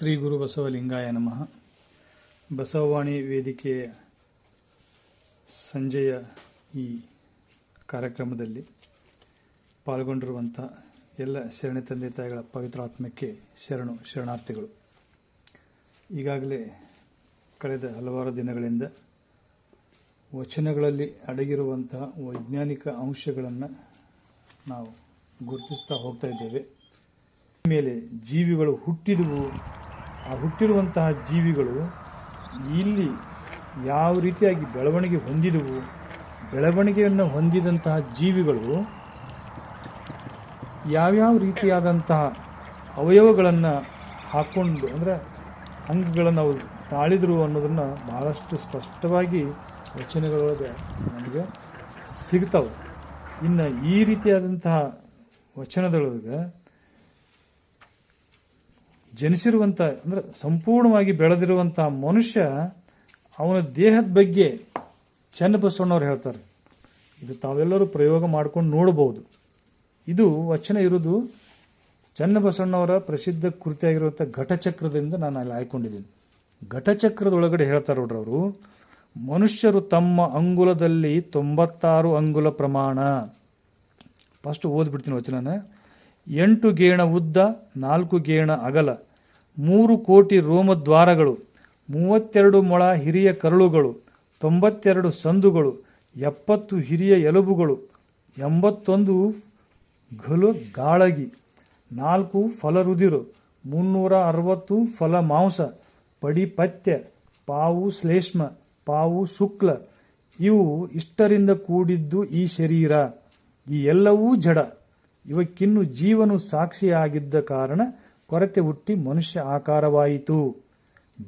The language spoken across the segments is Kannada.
ಶ್ರೀ ಗುರು ಬಸವಲಿಂಗಾಯ ನಮಃ. ಬಸವವಾಣಿ ವೇದಿಕೆಯ ಸಂಜೆಯ ಈ ಕಾರ್ಯಕ್ರಮದಲ್ಲಿ ಪಾಲ್ಗೊಂಡಿರುವಂಥ ಎಲ್ಲ ಶರಣೆ ತಂದೆ ತಾಯಿಗಳ ಪವಿತ್ರಾತ್ಮಕ್ಕೆ ಶರಣು ಶರಣಾರ್ಥಿಗಳು. ಈಗಾಗಲೇ ಕಳೆದ ಹಲವಾರು ದಿನಗಳಿಂದ ವಚನಗಳಲ್ಲಿ ಅಡಗಿರುವಂತಹ ವೈಜ್ಞಾನಿಕ ಅಂಶಗಳನ್ನು ನಾವು ಗುರುತಿಸ್ತಾ ಹೋಗ್ತಾ ಇದ್ದೇವೆ. ಮೇಲೆ ಜೀವಿಗಳು ಹುಟ್ಟಿದವು ಆ ಹುಟ್ಟಿರುವಂತಹ ಜೀವಿಗಳು ಇಲ್ಲಿ ಯಾವ ರೀತಿಯಾಗಿ ಬೆಳವಣಿಗೆ ಹೊಂದಿದವು, ಬೆಳವಣಿಗೆಯನ್ನು ಹೊಂದಿದಂತಹ ಜೀವಿಗಳು ಯಾವ್ಯಾವ ರೀತಿಯಾದಂತಹ ಅವಯವಗಳನ್ನು ಹಾಕ್ಕೊಂಡು ಅಂದರೆ ಅಂಗಗಳನ್ನು ಅವು ತಾಳಿದರು ಅನ್ನೋದನ್ನು ಭಾಳಷ್ಟು ಸ್ಪಷ್ಟವಾಗಿ ವಚನಗಳೊಳಗೆ ನಮಗೆ ಸಿಗ್ತಾವೆ. ಇನ್ನು ಈ ರೀತಿಯಾದಂತಹ ವಚನದೊಳಗೆ ಜನಿಸಿರುವಂಥ ಅಂದ್ರೆ ಸಂಪೂರ್ಣವಾಗಿ ಬೆಳೆದಿರುವಂತ ಮನುಷ್ಯ, ಅವನ ದೇಹದ ಬಗ್ಗೆ ಚನ್ನಬಸವಣ್ಣವ್ರು ಹೇಳ್ತಾರೆ. ಇದು ತಾವೆಲ್ಲರೂ ಪ್ರಯೋಗ ಮಾಡ್ಕೊಂಡು ನೋಡಬಹುದು. ಇದು ವಚನ ಇರುವುದು ಚನ್ನಬಸವಣ್ಣವರ ಪ್ರಸಿದ್ಧ ಕೃತಿಯಾಗಿರುವಂಥ ಘಟಚಕ್ರದಿಂದ ನಾನು ಅಲ್ಲಿ ಆಯ್ಕೊಂಡಿದ್ದೀನಿ ಘಟಚಕ್ರದೊಳಗಡೆ ಹೇಳ್ತಾರೆ ನೋಡ್ರಿ ಅವರು, ಮನುಷ್ಯರು ತಮ್ಮ ಅಂಗುಲದಲ್ಲಿ ತೊಂಬತ್ತಾರು ಅಂಗುಲ ಪ್ರಮಾಣ. ಫಸ್ಟ್ ಓದ್ಬಿಡ್ತೀನಿ ವಚನನ. ಎಂಟು ಗೇಣ ಉದ್ದ, ನಾಲ್ಕು ಗೇಣ ಅಗಲ, ಮೂರು ಕೋಟಿ ರೋಮದ್ವಾರಗಳು ಮೂವತ್ತೆರಡು ಮೊಳ ಹಿರಿಯ ಕರುಳುಗಳು, ತೊಂಬತ್ತೆರಡು ಸಂದುಗಳು, ಎಪ್ಪತ್ತು ಹಿರಿಯ ಎಲುಬುಗಳು, ಎಂಬತ್ತೊಂದು ಘಲು ಗಾಳಗಿ, ನಾಲ್ಕು ಫಲರುದಿರು, ಮುನ್ನೂರ ಅರವತ್ತು ಫಲ ಮಾಂಸ ಪಡಿಪತ್ಯ ಪಾವು ಶ್ಲೇಷ್ಮ, ಪಾವು ಶುಕ್ಲ, ಇವು ಇಷ್ಟರಿಂದ ಕೂಡಿದ್ದು ಈ ಶರೀರ. ಈ ಎಲ್ಲವೂ ಜಡ. ಇವಕ್ಕಿನ್ನು ಜೀವನು ಸಾಕ್ಷಿಯಾಗಿದ್ದ ಕಾರಣ ಕೊರತೆ ಹುಟ್ಟಿ ಮನುಷ್ಯ ಆಕಾರವಾಯಿತು.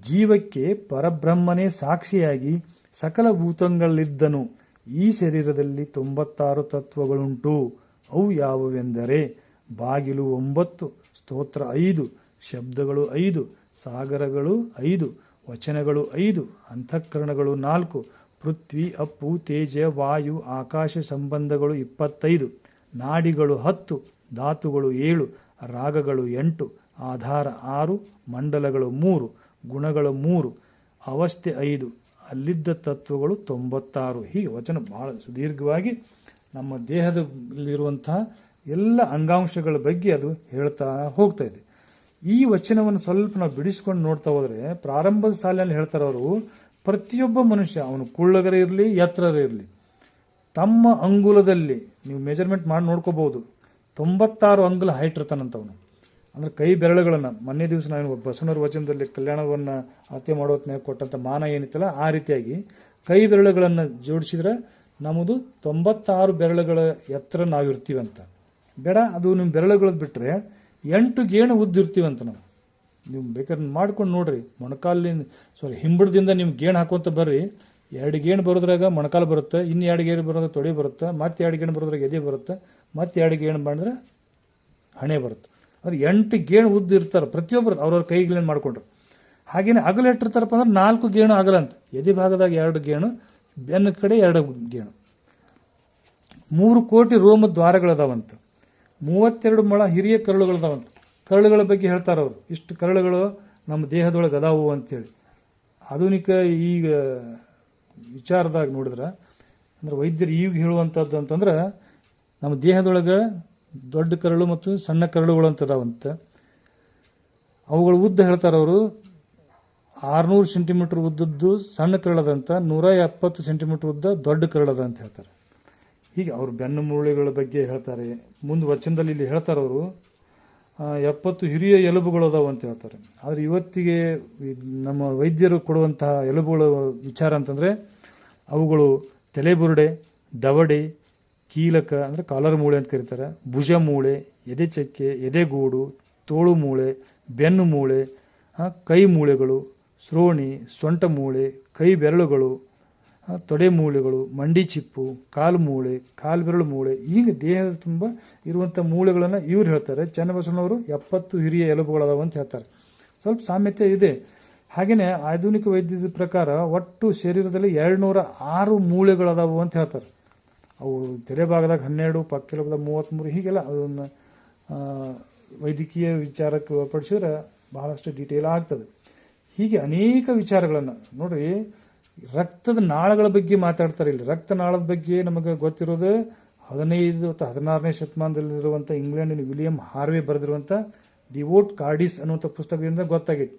ಜೀವಕ್ಕೆ ಪರಬ್ರಹ್ಮನೇ ಸಾಕ್ಷಿಯಾಗಿ ಸಕಲ ಭೂತಂಗಳಿದ್ದನು ಈ ಶರೀರದಲ್ಲಿ ತೊಂಬತ್ತಾರು ತತ್ವಗಳುಂಟು. ಅವು ಯಾವುವೆಂದರೆ ಬಾಗಿಲು ಒಂಬತ್ತು, ಸ್ತೋತ್ರ ಐದು, ಶಬ್ದಗಳು ಐದು, ಸಾಗರಗಳು ಐದು, ವಚನಗಳು ಐದು, ಅಂತಃಕರಣಗಳು ನಾಲ್ಕು, ಪೃಥ್ವಿ, ಅಪ್ಪು, ತೇಜ, ವಾಯು, ಆಕಾಶ ಸಂಬಂಧಗಳು ಇಪ್ಪತ್ತೈದು. ನಾಡಿಗಳು ಹತ್ತು, ಧಾತುಗಳು ಏಳು, ರಾಗಗಳು ಎಂಟು, ಆಧಾರ ಆರು, ಮಂಡಲಗಳು ಮೂರು, ಗುಣಗಳು ಮೂರು, ಅವಸ್ಥೆ ಐದು, ಅಲ್ಲಿದ್ದ ತತ್ವಗಳು ತೊಂಬತ್ತಾರು. ಹೀಗೆ ವಚನ ಬಹಳ ಸುದೀರ್ಘವಾಗಿ ನಮ್ಮ ದೇಹದಲ್ಲಿರುವಂತಹ ಎಲ್ಲ ಅಂಗಾಂಶಗಳ ಬಗ್ಗೆ ಅದು ಹೇಳ್ತಾ ಹೋಗ್ತಾ ಇದೆ. ಈ ವಚನವನ್ನು ಸ್ವಲ್ಪ ನಾವು ಬಿಡಿಸ್ಕೊಂಡು ನೋಡ್ತಾ ಹೋದ್ರೆ ಪ್ರಾರಂಭದ ಸಾಲಿನಲ್ಲಿ ಹೇಳ್ತಾರೆ ಅವರು ಪ್ರತಿಯೊಬ್ಬ ಮನುಷ್ಯ, ಅವನು ಕುಳ್ಳಗರ ಇರಲಿ ಎತ್ತರ ಇರಲಿ ತಮ್ಮ ಅಂಗುಲದಲ್ಲಿ ನೀವು ಮೆಜರ್ಮೆಂಟ್ ಮಾಡಿ ನೋಡ್ಕೋಬಹುದು. ತೊಂಬತ್ತಾರು ಅಂಗುಲ ಹೈಟ್ ಇರ್ತಾನಂತವನು ಅಂದ್ರೆ ಕೈ ಬೆರಳುಗಳನ್ನು, ಮೊನ್ನೆ ದಿವಸ ನಾನು ಬಸವನವ್ರ ವಚನದಲ್ಲಿ ಕಲ್ಯಾಣವನ್ನು ಹತ್ಯೆ ಮಾಡೋತ್ನಾಗ ಕೊಟ್ಟಂಥ ಮಾನ ಏನಿತ್ತಲ್ಲ, ಆ ರೀತಿಯಾಗಿ ಕೈ ಬೆರಳುಗಳನ್ನು ಜೋಡಿಸಿದ್ರೆ ನಮ್ಮದು ತೊಂಬತ್ತಾರು ಬೆರಳುಗಳ ಎತ್ತರ ನಾವು ಇರ್ತೀವಂತ. ಬೇಡ, ಅದು ನಿಮ್ಮ ಬೆರಳುಗಳದ್ದು ಬಿಟ್ಟರೆ ಎಂಟು ಗೇಣು ಉದ್ದಿರ್ತೀವಂತ ನಾವು. ನೀವು ಬೇಕಾದ್ರೆ ಮಾಡ್ಕೊಂಡು ನೋಡ್ರಿ. ಮೊಣಕಾಲಿನ ಸಾರಿ ಹಿಂಬಡದಿಂದ ನೀವು ಗೇಣು ಹಾಕೋತ ಬರ್ರಿ. ಎರಡು ಗೇಣು ಬರೋದ್ರಾಗ ಮೊಣಕಾಲು ಬರುತ್ತೆ, ಇನ್ನು ಎರಡು ಗೇಣು ಬರೋದ್ರೆ ತೊಡೆ ಬರುತ್ತೆ, ಮತ್ತೆ ಎರಡು ಗೇಣು ಬರೋದ್ರಾಗ ಎದೆ ಬರುತ್ತೆ, ಮತ್ತೆ ಎರಡು ಗೇಣು ಮಾಡಿದ್ರೆ ಹಣೆ ಬರುತ್ತೆ. ಅಂದರೆ ಎಂಟು ಗೇಣು ಉದ್ದ ಇರ್ತಾರೆ ಪ್ರತಿಯೊಬ್ಬರು ಅವ್ರವ್ರ ಕೈಗಳೇನು ಮಾಡ್ಕೊಂಡ್ರು. ಹಾಗೇನೆ ಅಗಲ ಇಟ್ಟಿರ್ತಾರಪ್ಪ ಅಂದ್ರೆ ನಾಲ್ಕು ಗೇಣು ಅಗಲ ಅಂತ. ಎದೆ ಭಾಗದಾಗ ಎರಡು ಗೇಣು, ಬೆನ್ನ ಕಡೆ ಎರಡು ಗೇಣು. ಮೂರು ಕೋಟಿ ರೋಮ ದ್ವಾರಗಳದಾವಂತ. ಮೂವತ್ತೆರಡು ಮೊಳ ಹಿರಿಯ ಕರುಳುಗಳದಾವಂತ. ಕರುಳುಗಳ ಬಗ್ಗೆ ಹೇಳ್ತಾರೆ ಅವರು. ಇಷ್ಟು ಕರುಳುಗಳು ನಮ್ಮ ದೇಹದೊಳಗೆ ಅದಾವು ಅಂತೇಳಿ. ಆಧುನಿಕ ಈಗ ವಿಚಾರದಾಗ ನೋಡಿದ್ರೆ, ಅಂದ್ರೆ ವೈದ್ಯರು ಈಗ ಹೇಳುವಂಥದ್ದು ಅಂತಂದ್ರೆ, ನಮ್ಮ ದೇಹದೊಳಗೆ ದೊಡ್ಡ ಕರಳು ಮತ್ತು ಸಣ್ಣ ಕರಳುಗಳು ಅಂತ ಅವುಗಳ ಉದ್ದ ಹೇಳ್ತಾರೆ ಅವರು, ಆರುನೂರು ಸೆಂಟಿಮೀಟರ್ ಉದ್ದದ್ದು ಸಣ್ಣ ಕರಳದಂತ, ನೂರ ಎಪ್ಪತ್ತು ಸೆಂಟಿಮೀಟರ್ ಉದ್ದ ದೊಡ್ಡ ಕರಳದ ಅಂತ ಹೇಳ್ತಾರೆ. ಹೀಗೆ ಅವರು ಬೆನ್ನು ಮೂಳೆಗಳ ಬಗ್ಗೆ ಹೇಳ್ತಾರೆ. ಮುಂದೆ ವಚನದಲ್ಲಿ ಇಲ್ಲಿ ಹೇಳ್ತಾರೆ ಅವರು ಎಪ್ಪತ್ತು ಹಿರಿಯ ಎಲುಬುಗಳು ಅದಾವ ಅಂತ ಹೇಳ್ತಾರೆ. ಆದರೆ ಇವತ್ತಿಗೆ ನಮ್ಮ ವೈದ್ಯರು ಕೊಡುವಂತಹ ಎಲುಬುಗಳ ವಿಚಾರ ಅಂತಂದರೆ ಅವುಗಳು ತಲೆಬುರುಡೆ, ದವಡೆ, ಕೀಲಕ, ಅಂದರೆ ಕಾಲರ್ ಮೂಳೆ ಅಂತ ಕರೀತಾರೆ ಭುಜ ಮೂಳೆ ಎದೆ ಚಕ್ಕೆ ಎದೆಗೂಡು ತೋಳು ಮೂಳೆ ಬೆನ್ನು ಮೂಳೆ ಕೈ ಮೂಳೆಗಳು ಶ್ರೋಣಿ ಸೊಂಟ ಮೂಳೆ ಕೈ ಬೆರಳುಗಳು ತೊಡೆ ಮೂಳೆಗಳು ಮಂಡಿ ಚಿಪ್ಪು ಕಾಲು ಮೂಳೆ ಕಾಲು ಬೆರಳು ಮೂಳೆ ಹೀಗೆ ದೇಹದ ತುಂಬ ಇರುವಂಥ ಮೂಳೆಗಳನ್ನು ಇವ್ರು ಹೇಳ್ತಾರೆ. ಚನ್ನಬಸವಣ್ಣವರು ಎಪ್ಪತ್ತು ಹಿರಿಯ ಎಲುಬುಗಳದಾವ ಅಂತ ಹೇಳ್ತಾರೆ. ಸ್ವಲ್ಪ ಸಾಮ್ಯತೆ ಇದೆ. ಹಾಗೆಯೇ ಆಧುನಿಕ ವೈದ್ಯದ ಪ್ರಕಾರ ಒಟ್ಟು ಶರೀರದಲ್ಲಿ ಎರಡುನೂರ ಆರು ಮೂಳೆಗಳದಾವು ಅಂತ ಹೇಳ್ತಾರೆ. ಅವು ತೆರೆ ಭಾಗದಾಗ ಹನ್ನೆರಡು ಪಕ್ಕೆಲಭದಾಗ ಮೂವತ್ತ್ಮೂರು ಹೀಗೆಲ್ಲ ಅದನ್ನು ವೈದ್ಯಕೀಯ ವಿಚಾರಕ್ಕೆ ಒಳಪಡಿಸಿದ್ರೆ ಬಹಳಷ್ಟು ಡೀಟೇಲ್ ಆಗ್ತದೆ. ಹೀಗೆ ಅನೇಕ ವಿಚಾರಗಳನ್ನು ನೋಡ್ರಿ, ರಕ್ತದ ನಾಳಗಳ ಬಗ್ಗೆ ಮಾತಾಡ್ತಾರೆ ಇಲ್ಲಿ. ರಕ್ತನಾಳದ ಬಗ್ಗೆ ನಮಗೆ ಗೊತ್ತಿರೋದು ಹದಿನೈದು ಅಥವಾ ಹದಿನಾರನೇ ಶತಮಾನದಲ್ಲಿರುವಂಥ ಇಂಗ್ಲೆಂಡಿನ ವಿಲಿಯಂ ಹಾರ್ವೆ ಬರೆದಿರುವಂಥ ಡಿವೋಟ್ ಕಾರ್ಡಿಸ್ ಅನ್ನುವಂಥ ಪುಸ್ತಕದಿಂದ ಗೊತ್ತಾಗೈತಿ.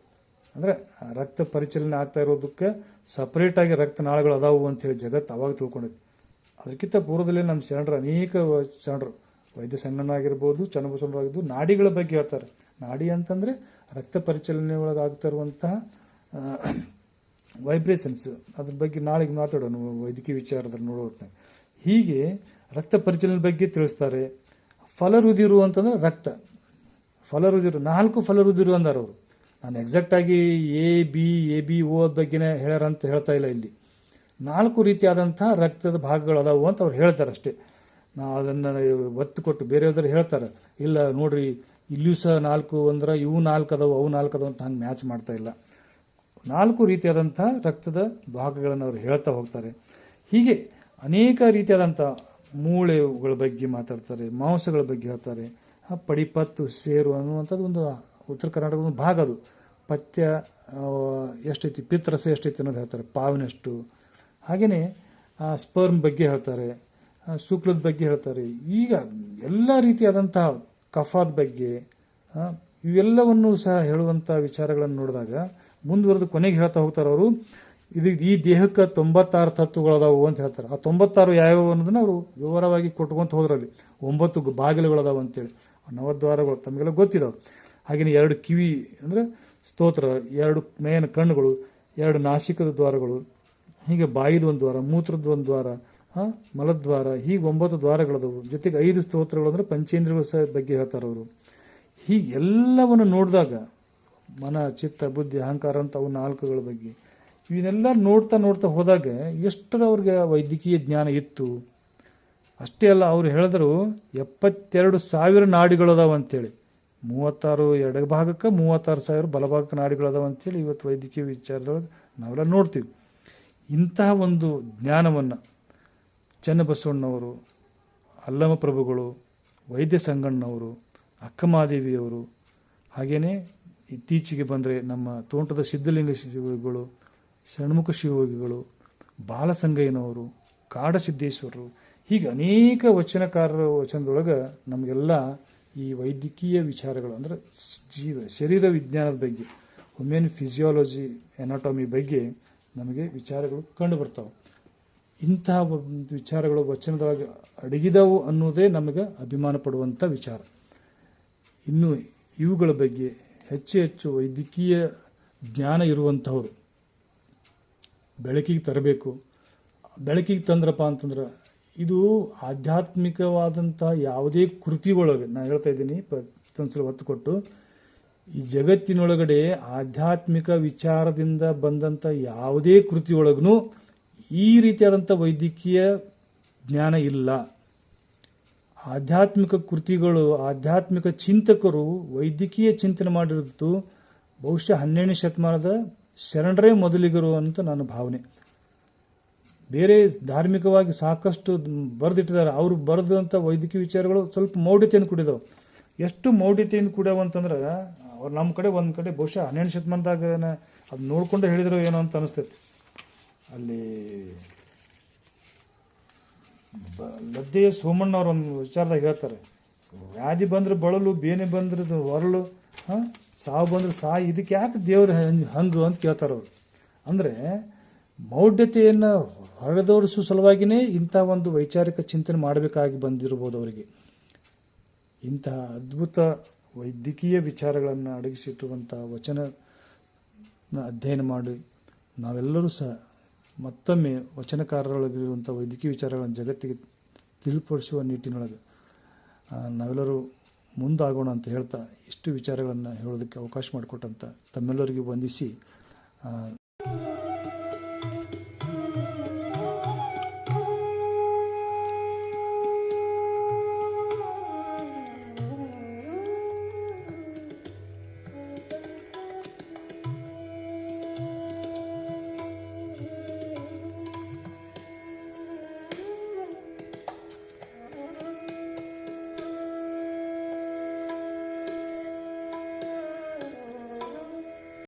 ಅಂದ್ರೆ ರಕ್ತ ಪರಿಚಲನೆ ಆಗ್ತಾ ಇರೋದಕ್ಕೆ ಸಪ್ರೇಟಾಗಿ ರಕ್ತನಾಳಗಳು ಅದಾವು ಅಂತ ಹೇಳಿ ಜಗತ್ತು ಅವಾಗ ತಿಳ್ಕೊಂಡೈತಿ ಅದಕ್ಕಿಂತ ಪೂರ್ವದಲ್ಲಿ ನಮ್ಮ ಶರಣರು ಅನೇಕ ಶರಣರು ವೈದ್ಯ ಸಂಗಣ್ಣ ಆಗಿರ್ಬೋದು ಚನ್ನಬಸವರಾಗಿದ್ದು ನಾಡಿಗಳ ಬಗ್ಗೆ ಹೇಳ್ತಾರೆ. ನಾಡಿ ಅಂತಂದ್ರೆ ರಕ್ತ ಪರಿಚಲನೆ ಒಳಗೆ ಆಗ್ತಾ ಇರುವಂತಹ ವೈಬ್ರೇಷನ್ಸ್ ಅದ್ರ ಬಗ್ಗೆ ನಾಳೆಗೆ ಮಾತಾಡೋಣ, ವೈದ್ಯಕೀಯ ವಿಚಾರದಲ್ಲಿ ನೋಡೋ ಹೀಗೆ ರಕ್ತ ಪರಿಚಲನೆ ಬಗ್ಗೆ ತಿಳಿಸ್ತಾರೆ. ಫಲರುದಿರು ಅಂತಂದ್ರೆ ರಕ್ತ. ಫಲರುದಿರು ನಾಲ್ಕು ಫಲರುದಿರು ಅಂದರು ಅವರು. ನಾನು ಎಕ್ಸಾಕ್ಟ್ ಆಗಿ ಎ, ಬಿ ಎ, ಬಿ, ಓ ಬಗ್ಗೆನೇ ಹೇಳ್ಯಾರ ಅಂತ ಹೇಳ್ತಾ ಇಲ್ಲ ಇಲ್ಲಿ. ನಾಲ್ಕು ರೀತಿಯಾದಂಥ ರಕ್ತದ ಭಾಗಗಳು ಅದಾವು ಅಂತ ಅವ್ರು ಹೇಳ್ತಾರೆ ಅಷ್ಟೇ ನಾ ಅದನ್ನು ಒತ್ತು ಕೊಟ್ಟು ಬೇರೆಯವ್ರು ಹೇಳ್ತಾರೆ. ಇಲ್ಲ ನೋಡ್ರಿ, ಇಲ್ಲಿಯೂ ಸಹ ನಾಲ್ಕು ಅಂದ್ರೆ ಇವು ನಾಲ್ಕು ಅದಾವು, ಅವು ನಾಲ್ಕು ಅದಾವು ಅಂತ ಹಂಗೆ ಮ್ಯಾಚ್ ಮಾಡ್ತಾ ಇಲ್ಲ. ನಾಲ್ಕು ರೀತಿಯಾದಂಥ ರಕ್ತದ ಭಾಗಗಳನ್ನು ಅವರು ಹೇಳ್ತಾ ಹೋಗ್ತಾರೆ. ಹೀಗೆ ಅನೇಕ ರೀತಿಯಾದಂಥ ಮೂಳೆಗಳ ಬಗ್ಗೆ ಮಾತಾಡ್ತಾರೆ, ಮಾಂಸಗಳ ಬಗ್ಗೆ ಹೇಳ್ತಾರೆ. ಪಡಿಪತ್ತು ಸೇರು ಅನ್ನುವಂಥದ್ದು ಒಂದು ಉತ್ತರ ಕರ್ನಾಟಕದ ಒಂದು ಭಾಗ ಅದು. ಪಥ್ಯ ಎಷ್ಟೈತಿ, ಪಿತ್ರಸ ಎಷ್ಟೈತಿ ಅನ್ನೋದು ಹೇಳ್ತಾರೆ. ಪಾವಿನಷ್ಟು. ಹಾಗೆಯೇ ಸ್ಪರ್ಮ್ ಬಗ್ಗೆ ಹೇಳ್ತಾರೆ. ಶುಕ್ಲದ ಬಗ್ಗೆ ಹೇಳ್ತಾರೆ. ಈಗ ಎಲ್ಲ ರೀತಿಯಾದಂತಹ ಕಫಾದ ಬಗ್ಗೆ ಇವೆಲ್ಲವನ್ನೂ ಸಹ ಹೇಳುವಂಥ ವಿಚಾರಗಳನ್ನು ನೋಡಿದಾಗ ಮುಂದುವರೆದು ಕೊನೆಗೆ ಹೇಳ್ತಾ ಹೋಗ್ತಾರೆ ಅವರು. ಇದು ಈ ದೇಹಕ್ಕೆ ತೊಂಬತ್ತಾರು ತತ್ವಗಳದಾವು ಅಂತ ಹೇಳ್ತಾರೆ. ಆ ತೊಂಬತ್ತಾರು ಯಾವ್ಯಾವ ಅನ್ನೋದನ್ನ ಅವರು ವಿವರವಾಗಿ ಕೊಟ್ಕೊಂತ ಹೋದ್ರಲ್ಲಿ ಒಂಬತ್ತು ಬಾಗಿಲುಗಳದಾವು ಅಂತೇಳಿ. ನವದ್ವಾರಗಳು ತಮಗೆಲ್ಲ ಗೊತ್ತಿದಾವೆ. ಹಾಗೆಯೇ ಎರಡು ಕಿವಿ ಅಂದರೆ ಸ್ತೋತ್ರ, ಎರಡು ಮೇನ ಕಣ್ಣುಗಳು, ಎರಡು ನಾಸಿಕದ ದ್ವಾರಗಳು, ಹೀಗೆ ಬಾಯಿದ ಒಂದು ದ್ವಾರ ಮೂತ್ರದ ಒಂದು ದ್ವಾರ, ಹಾಂ, ಮಲದ್ವಾರ, ಹೀಗೆ ಒಂಬತ್ತು ದ್ವಾರಗಳದವು. ಜೊತೆಗೆ ಐದು ಸ್ತೋತ್ರಗಳು ಅಂದರೆ ಪಂಚೇಂದ್ರಿಯಗಳ ಸಹ ಬಗ್ಗೆ ಹೇಳ್ತಾರೆ ಅವರು. ಹೀಗೆ ಎಲ್ಲವನ್ನು ನೋಡಿದಾಗ ಮನ, ಚಿತ್ತ, ಬುದ್ಧಿ, ಅಹಂಕಾರ ಅಂತ ಅವು ನಾಲ್ಕುಗಳ ಬಗ್ಗೆ. ಇವನ್ನೆಲ್ಲ ನೋಡ್ತಾ ನೋಡ್ತಾ ಹೋದಾಗ ಎಷ್ಟರ ಅವ್ರಿಗೆ ವೈದ್ಯಕೀಯ ಜ್ಞಾನ ಇತ್ತು. ಅಷ್ಟೇ ಅಲ್ಲ, ಅವ್ರು ಹೇಳಿದ್ರು ಎಪ್ಪತ್ತೆರಡು ಸಾವಿರ ನಾಡಿಗಳದಾವ ಅಂತೇಳಿ. ಮೂವತ್ತಾರು ಎಡಭಾಗಕ್ಕೆ ಮೂವತ್ತಾರು ಸಾವಿರ ಬಲಭಾಗಕ್ಕೆ ನಾಡಿಗಳದಾವ ಅಂತೇಳಿ ಇವತ್ತು ವೈದ್ಯಕೀಯ ವಿಚಾರದೊಳಗೆ ನಾವೆಲ್ಲ ನೋಡ್ತೀವಿ. ಇಂತಹ ಒಂದು ಜ್ಞಾನವನ್ನು ಚನ್ನಬಸವಣ್ಣವರು ಅಲ್ಲಮ ಪ್ರಭುಗಳು, ವೈದ್ಯ ಸಂಗಣ್ಣವರು ಅಕ್ಕಮಹಾದೇವಿಯವರು ಹಾಗೆಯೇ ಇತ್ತೀಚೆಗೆ ಬಂದರೆ ನಮ್ಮ ತೋಂಟದ ಸಿದ್ಧಲಿಂಗ ಶಿವಗಳು ಷಣ್ಮುಖ ಶಿವಯೋಗಿಗಳು, ಬಾಲಸಂಗಯ್ಯನವರು, ಕಾಡಸಿದ್ದೇಶ್ವರರು, ಹೀಗೆ ಅನೇಕ ವಚನಕಾರರ ವಚನದೊಳಗೆ ನಮಗೆಲ್ಲ ಈ ವೈದ್ಯಕೀಯ ವಿಚಾರಗಳು ಅಂದರೆ ಜೀವ, ಶರೀರ ವಿಜ್ಞಾನದ ಬಗ್ಗೆ ಹುಮೆನ್ ಫಿಸಿಯಾಲಜಿ ಎನಾಟಮಿ ಬಗ್ಗೆ ನಮಗೆ ವಿಚಾರಗಳು ಕಂಡು ಬರ್ತಾವೆ. ಇಂತಹ ಒಂದು ವಿಚಾರಗಳು ವಚನದೊಳಗೆ ಅಡಗಿದವು ಅನ್ನೋದೇ ನಮಗೆ ಅಭಿಮಾನ ಪಡುವಂಥ ವಿಚಾರ. ಇನ್ನು ಇವುಗಳ ಬಗ್ಗೆ ಹೆಚ್ಚು ಹೆಚ್ಚು ವೈದ್ಯಕೀಯ ಜ್ಞಾನ ಇರುವಂಥವ್ರು ಬೆಳಕಿಗೆ ತರಬೇಕು. ಬೆಳಕಿಗೆ ತಂದ್ರಪ್ಪ ಅಂತಂದ್ರೆ ಇದು ಆಧ್ಯಾತ್ಮಿಕವಾದಂಥ ಯಾವುದೇ ಕೃತಿ ಒಳಗೆ ನಾನು ಹೇಳ್ತಾ ಇದ್ದೀನಿ ಪ್ರತಿಯೊಂದ್ಸಲ ಒತ್ತು ಕೊಟ್ಟು, ಈ ಜಗತ್ತಿನೊಳಗಡೆ ಆಧ್ಯಾತ್ಮಿಕ ವಿಚಾರದಿಂದ ಬಂದಂಥ ಯಾವುದೇ ಕೃತಿಯೊಳಗೂ ಈ ರೀತಿಯಾದಂಥ ವೈದ್ಯಕೀಯ ಜ್ಞಾನ ಇಲ್ಲ. ಆಧ್ಯಾತ್ಮಿಕ ಕೃತಿಗಳು, ಆಧ್ಯಾತ್ಮಿಕ ಚಿಂತಕರು ವೈದ್ಯಕೀಯ ಚಿಂತನೆ ಮಾಡಿರೋದು ಬಹುಶಃ ಹನ್ನೆರಡನೇ ಶತಮಾನದ ಶರಣರೇ ಮೊದಲಿಗರು ಅಂತ ನನ್ನ ಭಾವನೆ. ಬೇರೆ ಧಾರ್ಮಿಕವಾಗಿ ಸಾಕಷ್ಟು ಬರೆದಿಟ್ಟಿದ್ದಾರೆ. ಅವರು ಬರೆದಂಥ ವೈದ್ಯಕೀಯ ವಿಚಾರಗಳು ಸ್ವಲ್ಪ ಮೌಢ್ಯತೆಯನ್ನು ಕುಡಿದವು. ಎಷ್ಟು ಮೌಢ್ಯತೆಯನ್ನು ಕುಡಿಯವು ಅಂತಂದ್ರೆ, ಅವ್ರು ನಮ್ಮ ಕಡೆ ಒಂದು ಕಡೆ ಬಹುಶಃ ಹನ್ನೆರಡು ಶತಮಾನದಾಗ ಅದು ನೋಡಿಕೊಂಡು ಹೇಳಿದ್ರು ಏನೋ ಅಂತ ಅನಿಸ್ತೈತಿ. ಅಲ್ಲಿ ಸೋಮಣ್ಣ ಅವ್ರ ಒಂದು ವಿಚಾರದಾಗ ಹೇಳ್ತಾರೆ. ವ್ಯಾಧಿ ಬಂದ್ರೆ ಬಳಲು, ಬೇನೆ ಬಂದ್ರೆ ಹೊರಳು, ಹಾಂ? ಸಾವು ಬಂದ್ರೆ ಸಾಯಿ, ಇದಕ್ಕೆ ಯಾಕೆ ದೇವ್ರ ಹಂಗು ಅಂತ ಕೇಳ್ತಾರೆ ಅವರು ಅಂದ್ರೆ ಮೌಢ್ಯತೆಯನ್ನು ಹೊರದೋರಿಸುವ ಸಲುವಾಗಿನೇ ಇಂಥ ಒಂದು ವೈಚಾರಿಕ ಚಿಂತನೆ ಮಾಡಬೇಕಾಗಿ ಬಂದಿರಬಹುದು ಅವರಿಗೆ. ಇಂತಹ ಅದ್ಭುತ ವೈದ್ಯಕೀಯ ವಿಚಾರಗಳನ್ನು ಅಡಗಿಸಿಟ್ಟುವಂಥ ವಚನ ಅಧ್ಯಯನ ಮಾಡಿ ನಾವೆಲ್ಲರೂ ಸಹ ಮತ್ತೊಮ್ಮೆ ವಚನಕಾರರೊಳಗಿರುವಂಥ ವೈದ್ಯಕೀಯ ವಿಚಾರಗಳನ್ನು ಜಗತ್ತಿಗೆ ತಿಳಿಪಡಿಸುವ ನಿಟ್ಟಿನೊಳಗೆ ನಾವೆಲ್ಲರೂ ಮುಂದಾಗೋಣ ಅಂತ ಹೇಳ್ತಾ ಇಷ್ಟು ವಿಚಾರಗಳನ್ನು ಹೇಳೋದಕ್ಕೆ ಅವಕಾಶ ಮಾಡಿಕೊಟ್ಟಂತ ತಮ್ಮೆಲ್ಲರಿಗೂ ವಂದಿಸಿ